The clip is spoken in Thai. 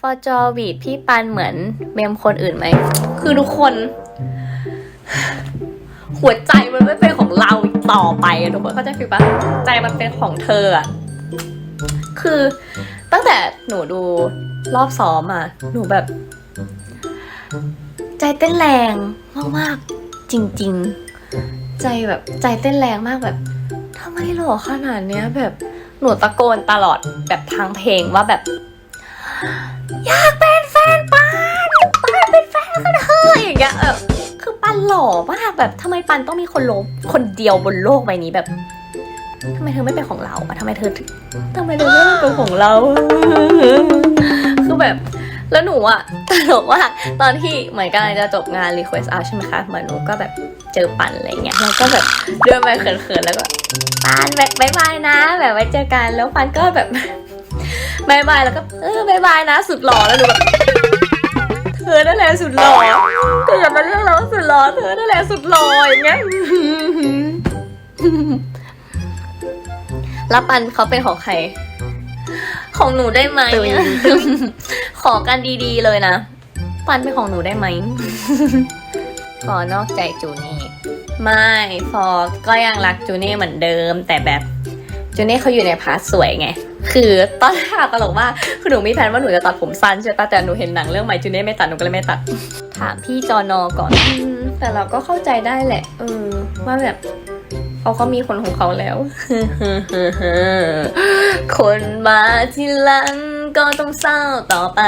ฟอจอวีดพี่ปันเหมือนเมมคนอื่นไหม คือทุกคน หัวใจมันไม่เป็นของเราอีกต่อไปอะทุกคนเข้าใจฟิลปะใจมันเป็นของเธออะคือตั้งแต่หนูดูรอบซ้อมอะหนูแบบ ใจเต้นแรงมากๆจริง ๆ ใจแบบใจเต้นแรงมากแบบทำไมหล่อขนาดเนี้ยแบบหนูตะโกนตลอดแบบทางเพลงว่าแบบ เออคือปันหล่อมากแบบทำไมปันต้องมีคนลบคนเดียวบนโลกใบนี้แบบทำไมเธอไม่เป็นของเราอะทำไมเธอทำไมเธอไม่เป็นของเรา คือแบบ แล้วหนูอะตลกว่าตอนที่เหมือนกำลังจะจบงาน request out ใช่ไหมคะเหมือนหนูก็แบบเจอปันอะไรเงี้ยแล้วก็แบบเดินไปเขินๆแล้วก็ปันแบายบายนะ แบบไว้เจอกันแล้วปันก็แบบบายบายแล้วก็เออบายบายนะ สุดหล่อแล้วหนูแบบ แหละสุดหล่อเธออย่ามาเรียกเราสุดหล่อเธอนั่นแหละสุดหล่ออย่างเงี้ยแล้วปันเขาเป็นของใคร ของหนูได้ไหม ขอกันดีๆเลยนะ ปันเป็นของหนูได้ไหมฟอนอกใจจูนี่ไม่ฟอก็ยังรักจูนี่เหมือนเดิม แต่แบบจูนี่เขาอยู่ในพาร์ทสวยไง คือตอนแรกอะตลกว่ากคือหนูมีแผนว่าหนูจะตัดผมสั้นใช่ปะแต่หนูเห็นหนังเรื่องใหม่จูนี่ไม่ตัดหนูก็เลยไม่ตัด ถามพี่จอนอก่อนอแต่เราก็เข้าใจได้แหละเออว่าแบบเขาก็มีคนของเขาแล้ว คนมาทีหลังก็ต้องเศร้าต่อไป